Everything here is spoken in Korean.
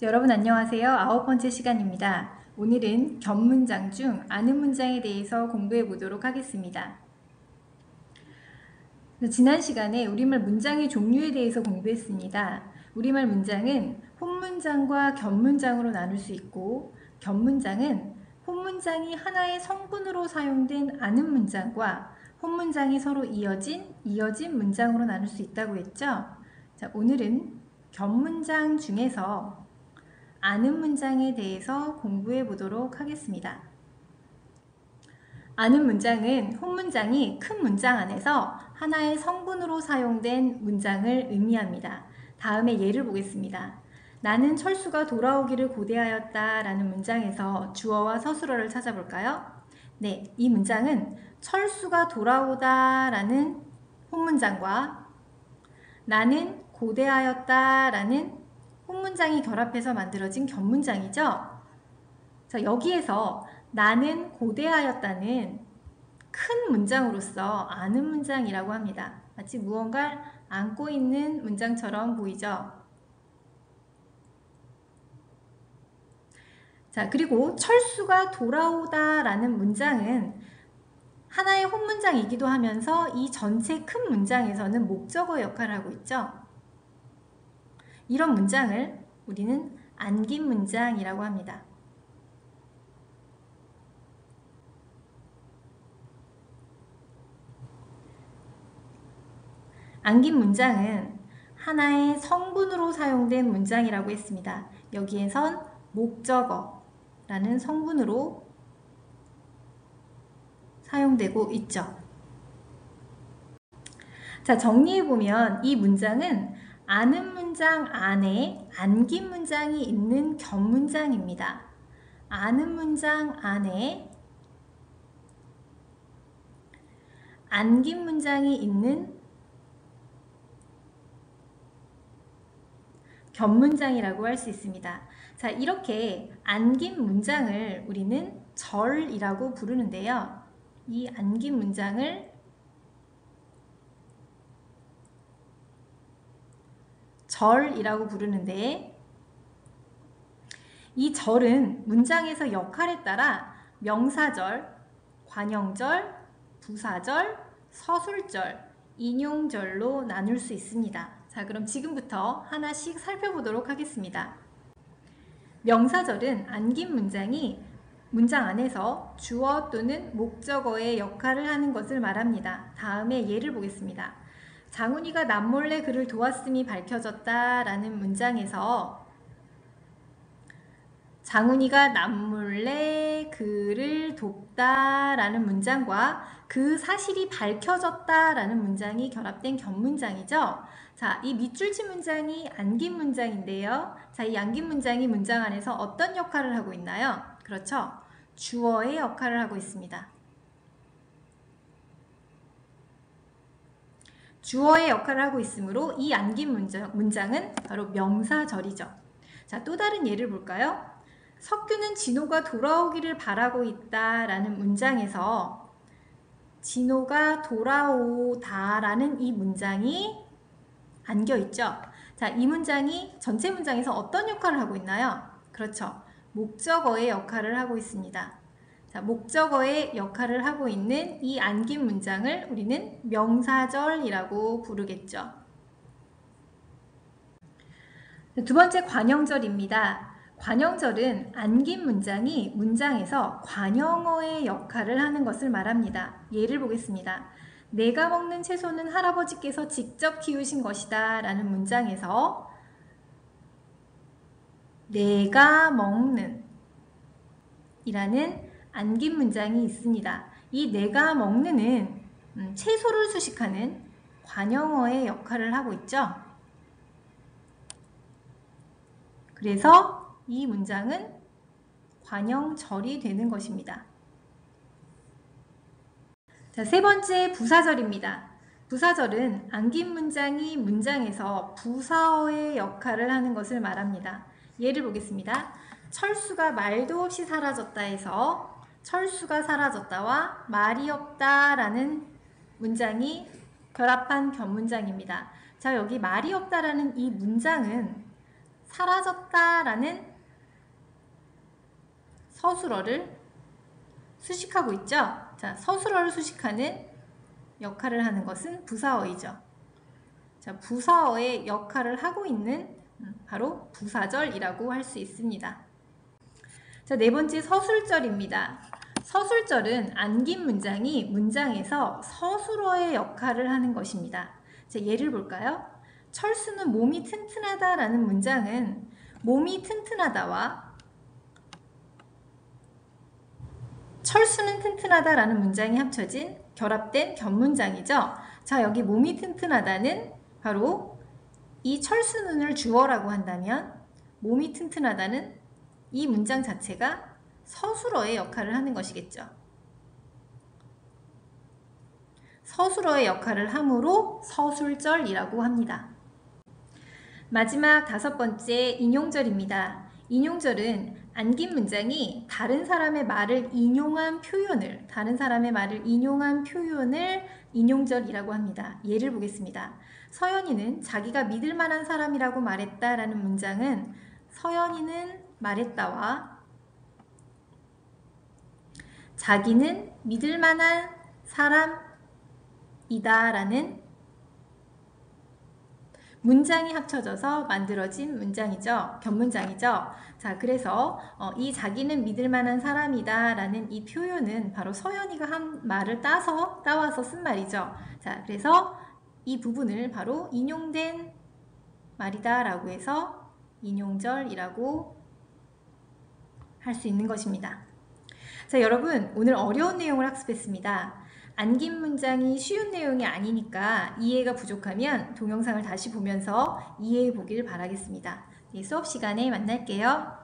자, 여러분 안녕하세요. 아홉 번째 시간입니다. 오늘은 견 문장 중 아는 문장에 대해서 공부해 보도록 하겠습니다. 지난 시간에 우리말 문장의 종류에 대해서 공부했습니다. 우리말 문장은 혼문장과 견문장으로 나눌 수 있고 견문장은 혼문장이 하나의 성분으로 사용된 아는 문장과 혼문장이 서로 이어진 이어진 문장으로 나눌 수 있다고 했죠. 자, 오늘은 견문장 중에서 아는 문장에 대해서 공부해 보도록 하겠습니다. 아는 문장은 혼문장이 큰 문장 안에서 하나의 성분으로 사용된 문장을 의미합니다. 다음에 예를 보겠습니다. 나는 철수가 돌아오기를 고대하였다 라는 문장에서 주어와 서술어를 찾아볼까요? 네, 이 문장은 철수가 돌아오다 라는 혼문장과 나는 고대하였다 라는 혼문장이 결합해서 만들어진 견문장이죠. 자, 여기에서 나는 고대하였다는 큰 문장으로서 아는 문장이라고 합니다. 마치 무언가를 안고 있는 문장처럼 보이죠. 자, 그리고 철수가 돌아오다 라는 문장은 하나의 혼문장이기도 하면서 이 전체 큰 문장에서는 목적어 역할을 하고 있죠. 이런 문장을 우리는 안긴 문장이라고 합니다. 안긴 문장은 하나의 성분으로 사용된 문장이라고 했습니다. 여기에선 목적어라는 성분으로 사용되고 있죠. 자, 정리해보면 이 문장은 아는 문장 안에 안긴 문장이 있는 견문장입니다. 아는 문장 안에 안긴 문장이 있는 견문장이라고 할 수 있습니다. 자, 이렇게 안긴 문장을 우리는 절이라고 부르는데요. 이 안긴 문장을 절이라고 부르는데 이 절은 문장에서 역할에 따라 명사절, 관형절, 부사절, 서술절, 인용절로 나눌 수 있습니다. 자, 그럼 지금부터 하나씩 살펴보도록 하겠습니다. 명사절은 안긴 문장이 문장 안에서 주어 또는 목적어의 역할을 하는 것을 말합니다. 다음에 예를 보겠습니다. 장훈이가 남몰래 그를 도왔음이 밝혀졌다 라는 문장에서 장훈이가 남몰래 그를 돕다 라는 문장과 그 사실이 밝혀졌다 라는 문장이 결합된 견문장이죠. 자, 이 밑줄치 문장이 안긴 문장인데요. 자, 이 안긴 문장이 문장 안에서 어떤 역할을 하고 있나요? 그렇죠. 주어의 역할을 하고 있습니다. 주어의 역할을 하고 있으므로 이 안긴 문장, 문장은 바로 명사절이죠. 자, 또 다른 예를 볼까요? 석규는 진호가 돌아오기를 바라고 있다 라는 문장에서 진호가 돌아오다 라는 이 문장이 안겨 있죠. 자, 이 문장이 전체 문장에서 어떤 역할을 하고 있나요? 그렇죠. 목적어의 역할을 하고 있습니다. 자, 목적어의 역할을 하고 있는 이 안긴 문장을 우리는 명사절이라고 부르겠죠. 두 번째 관형절입니다. 관형절은 안긴 문장이 문장에서 관형어의 역할을 하는 것을 말합니다. 예를 보겠습니다. 내가 먹는 채소는 할아버지께서 직접 키우신 것이다 라는 문장에서 내가 먹는 이라는 안긴 문장이 있습니다. 이 내가 먹는은 음, 채소를 수식하는 관형어의 역할을 하고 있죠. 그래서 이 문장은 관형절이 되는 것입니다. 자, 세 번째 부사절입니다. 부사절은 안긴 문장이 문장에서 부사어의 역할을 하는 것을 말합니다. 예를 보겠습니다. 철수가 말도 없이 사라졌다 해서 철수가 사라졌다와 말이 없다라는 문장이 결합한 견문장입니다. 자, 여기 말이 없다라는 이 문장은 사라졌다라는 서술어를 수식하고 있죠. 자, 서술어를 수식하는 역할을 하는 것은 부사어이죠. 자, 부사어의 역할을 하고 있는 음, 바로 부사절이라고 할 수 있습니다. 자, 네 번째 서술절입니다. 서술절은 안긴 문장이 문장에서 서술어의 역할을 하는 것입니다. 자, 예를 볼까요? 철수는 몸이 튼튼하다 라는 문장은 몸이 튼튼하다와 철수는 튼튼하다 라는 문장이 합쳐진 결합된 견문장이죠. 자, 여기 몸이 튼튼하다는 바로 이 철수는을 주어라고 한다면 몸이 튼튼하다는 이 문장 자체가 서술어의 역할을 하는 것이겠죠. 서술어의 역할을 하므로 서술절이라고 합니다. 마지막 다섯 번째 인용절입니다. 인용절은 안긴 문장이 다른 사람의 말을 인용한 표현을 다른 사람의 말을 인용한 표현을 인용절이라고 합니다. 예를 보겠습니다. 서연이는 자기가 믿을 만한 사람이라고 말했다라는 문장은 서연이는 말했다와 자기는 믿을 만한 사람이다 라는 문장이 합쳐져서 만들어진 문장이죠. 견문장이죠. 자, 그래서 어, 이 자기는 믿을 만한 사람이다 라는 이 표현은 바로 서연이가 한 말을 따서 따와서 쓴 말이죠. 자, 그래서 이 부분을 바로 인용된 말이다 라고 해서 인용절이라고 할 수 있는 것입니다. 자, 여러분 오늘 어려운 내용을 학습했습니다. 안긴 문장이 쉬운 내용이 아니니까 이해가 부족하면 동영상을 다시 보면서 이해해 보길 바라겠습니다. 네, 수업 시간에 만날게요.